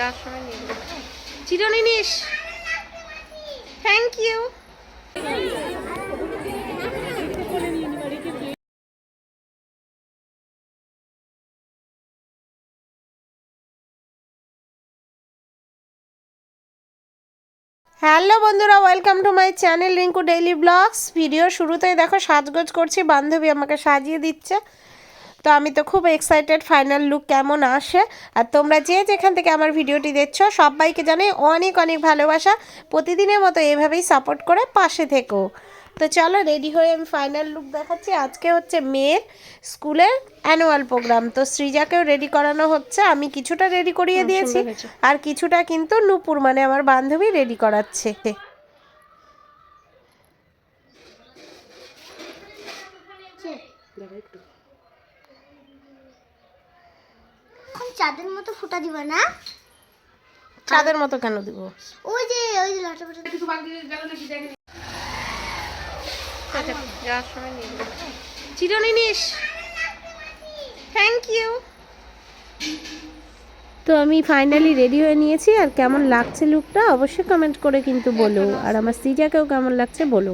যাওয়ার thank you hello বন্ধুরা welcome to my channel Rinku daily blogs video শুরুতেই দেখো, সাজগোজ করছি, বান্ধবী আমাকে সাজিয়ে দিচ্ছে। তো আমি তো খুব এক্সাইটেড ফাইনাল লুক কেমন আসে। আর তোমরা যে যেখান থেকে আমার ভিডিওটি দেখছ সবাইকে জানাই অনেক অনেক ভালোবাসা। প্রতিদিনের মতো এভাবেই সাপোর্ট করে পাশে থেকো। তো চলো রেডি হয়ে আমি ফাইনাল লুক দেখাচ্ছি। আজকে হচ্ছে মেয়ের স্কুলের অ্যানুয়াল প্রোগ্রাম তো সৃজাকেও রেডি করানো হচ্ছে। আমি কিছুটা রেডি করিয়ে দিয়েছি। আর কিছুটা কিন্তু নূপুর মানে আমার বান্ধবী রেডি করাচ্ছে। এখন চাঁদের মতো ফুটা দিবা না? চাঁদের মতো কেন দিব? ওই যে ওই যে লটা ফটা যাওয়ার সময় নিয়ে চিরনি নিস। থ্যাংক ইউ তো আমি ফাইনালি রেডি হয়ে নিয়েছি আর কেমন লাগছে লুকটা অবশ্যই কমেন্ট করে কিন্তু বলো। আর আমার সিজাকেও কেমন লাগছে বলো।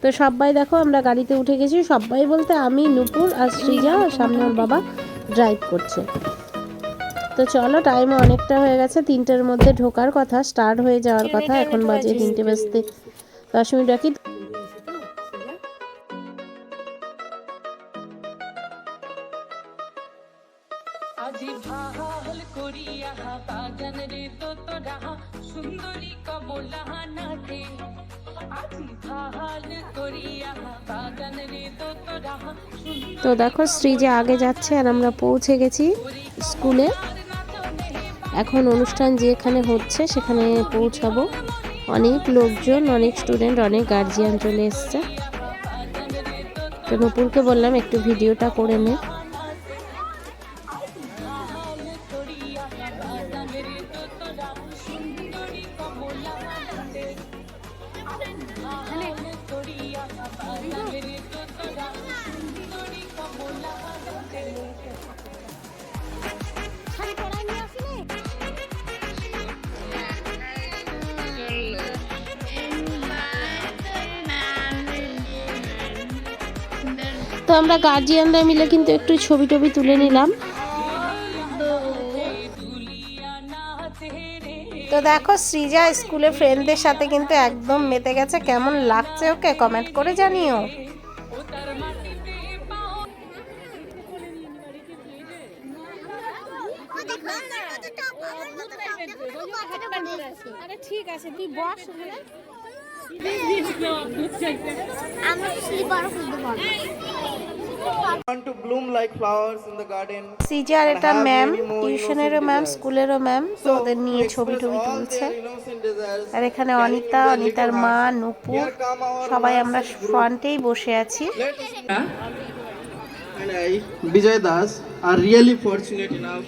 তো সবাই দেখো আমরা গাড়িতে উঠে গেছি। সবাই বলতে আমি নুপুর আর সৃজা আর সামনে ওর বাবা ড্রাইভ করছে। তো চলো টাইম অনেকটা হয়ে গেছে। তিনটের মধ্যে ঢোকার কথা স্টার্ট হয়ে যাওয়ার কথা। এখন বাজে তিনটে বাজতে দশ মিনিট বাকি। আজি ভালো করিয়া বাগান রে তো তোরা সুন্দরী কমলা নাথে আজি ভালো করিয়া বাগান রে তো তোরা তো দেখো আগে যাচ্ছে আর আমরা পৌঁছে গেছি স্কুলে। এখন অনুষ্ঠান যেখানে হচ্ছে, সেখানে পৌঁছাবো। অনেক লোকজন, অনেক স্টুডেন্ট অনেক গার্জিয়ান চলে এসছে। তো নপুরকে বললাম, একটু ভিডিওটা করে নে। তো আমরা গার্জিয়ানরা মিলে কিন্তু একটু ছবি টবি তুলে নিলাম। তো দেখো সৃজা স্কুলে ফ্রেন্ডদের সাথে কিন্তু একদম মেতে গেছে। কেমন লাগছে ওকে? কমেন্ট করে জানিও। আরে ঠিক আছে তুই বস সিজার এটা ম্যাম টিউশনেরও ম্যাম স্কুলেরও ম্যাম ওদের নিয়ে ছবি টবি তুলছে. আর এখানে অনিতা অনিতার মা নুপুর সবাই আমরা ফ্রন্টেই বসে আছি Vijay Das, are really fortunate enough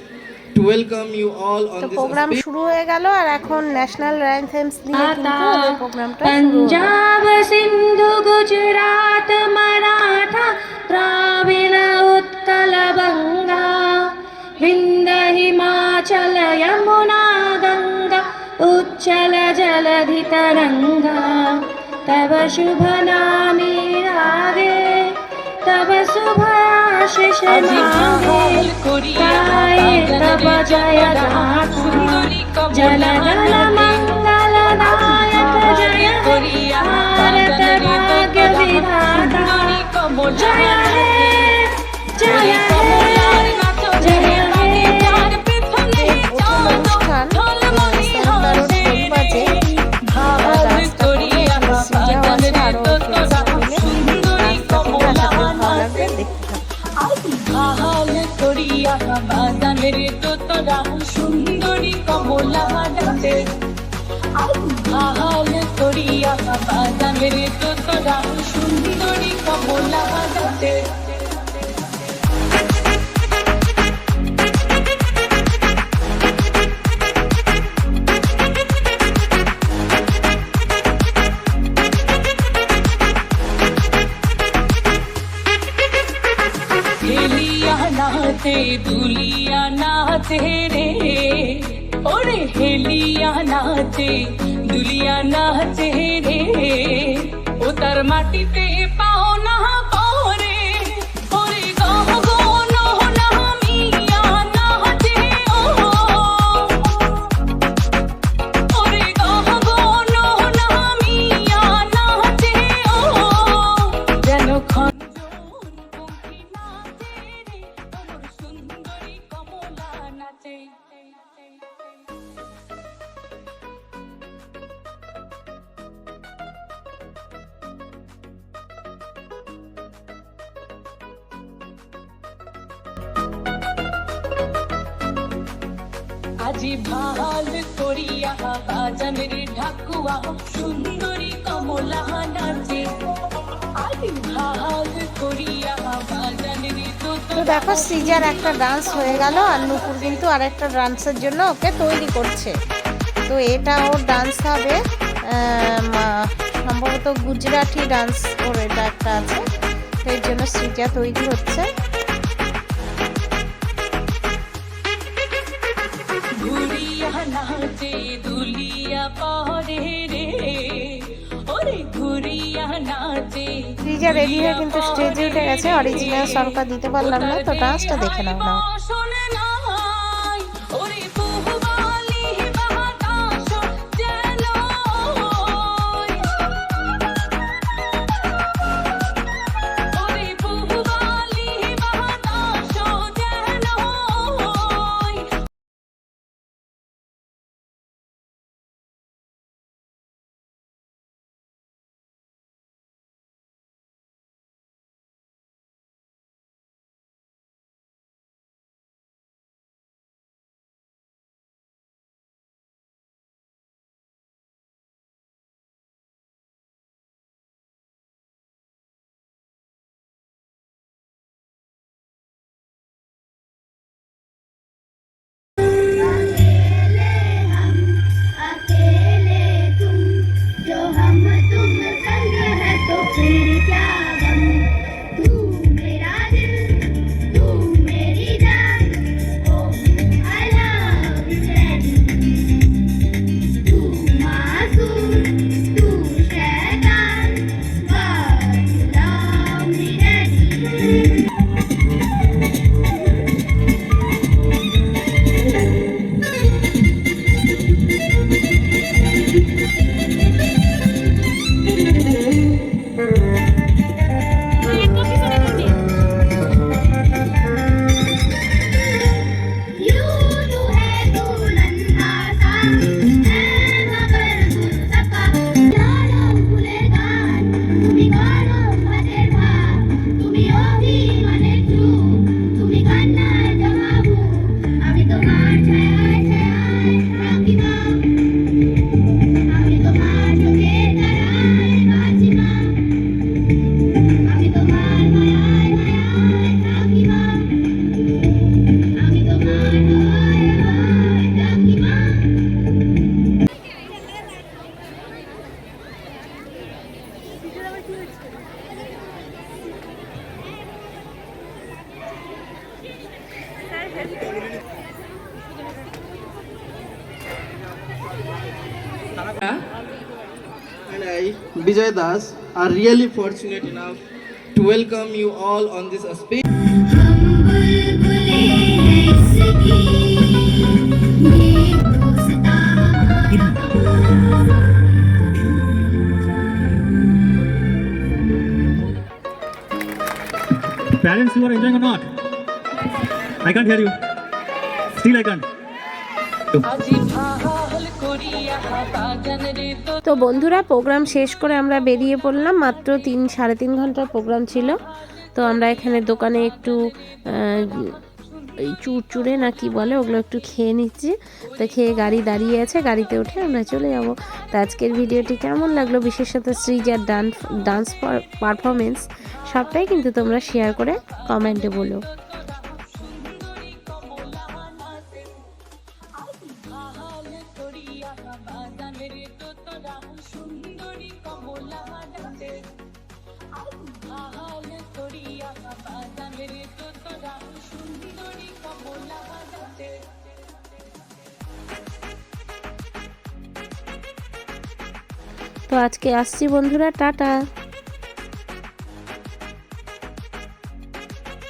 to welcome you all on this program শুরু হয়ে গেল আর এখন ন্যাশনাল অ্যানথেমস নিয়ে কিন্তু প্রোগ্রামটা পাঞ্জাব সিন্ধু গুজরাট মারাঠা দ্রাবিড় উৎকল বঙ্গা হিন্দ হিমাচল যমুনা গঙ্গা উচ্ছল জলধি তরঙ্গা তব শুভ নামে রাগে তব শুভাশিষ গায়ে তব জয় জল জল মঙ্গল নায়ক জয় ভারত ভাগ্য বিধান করিয়া বাজানের তো তোরা সুন্দরী কমলা বাজাতে হাল করিয়া বাজানের তো তোরা সুন্দরী কমলা বাজাতে নাচে দুলিয়া নাচে রে ও তার মাটিতে আজি ভালো করিয়া বাজানের ঢাকুয়া, সুন্দরী কমলা নাচে। আজি ভালো করিয়া বাজানের তো দেখো, সিজার একটা ডান্স হয়ে গেল, আর নুপুর কিন্তু আরেকটা ডান্সের জন্য ওকে তৈরি করছে। তো এটা ওর ডান্স হবে সম্ভবত গুজরাটি ডান্স ওর এটা একটা আছে। তো এর জন্য সিজা তৈরি হচ্ছে। দুলিয়া পরে রে। ওরে ঘুরিয়া নাচে সৃজা রেডি হয়ে কিন্তু স্টেজে উঠে গেছে অরিজিনাল সরকার দিতে পারলাম না তো ডান্সটা দেখে নাও না Thank you. And I, Vijay Das, are really fortunate enough to welcome you all on this space. You are enjoying or not? I can't hear you. Still, I can't. তো বন্ধুরা প্রোগ্রাম শেষ করে আমরা বেরিয়ে পড়লাম মাত্র তিন সাড়ে তিন ঘণ্টার প্রোগ্রাম ছিল তো আমরা এখানে দোকানে একটু এই চুরচুরে না কি বলে, ওগুলো একটু খেয়ে নিচ্ছি। তো খেয়ে গাড়ি দাঁড়িয়ে আছে, গাড়িতে উঠে আমরা চলে যাব। তো আজকের ভিডিওটি কেমন লাগল? বিশেষত শ্রীজার ডান্স ডান্স পারফরমেন্স, সবটাই কিন্তু তোমরা শেয়ার করে কমেন্টে বলো। তো আজকে আসছি বন্ধুরা টাটা।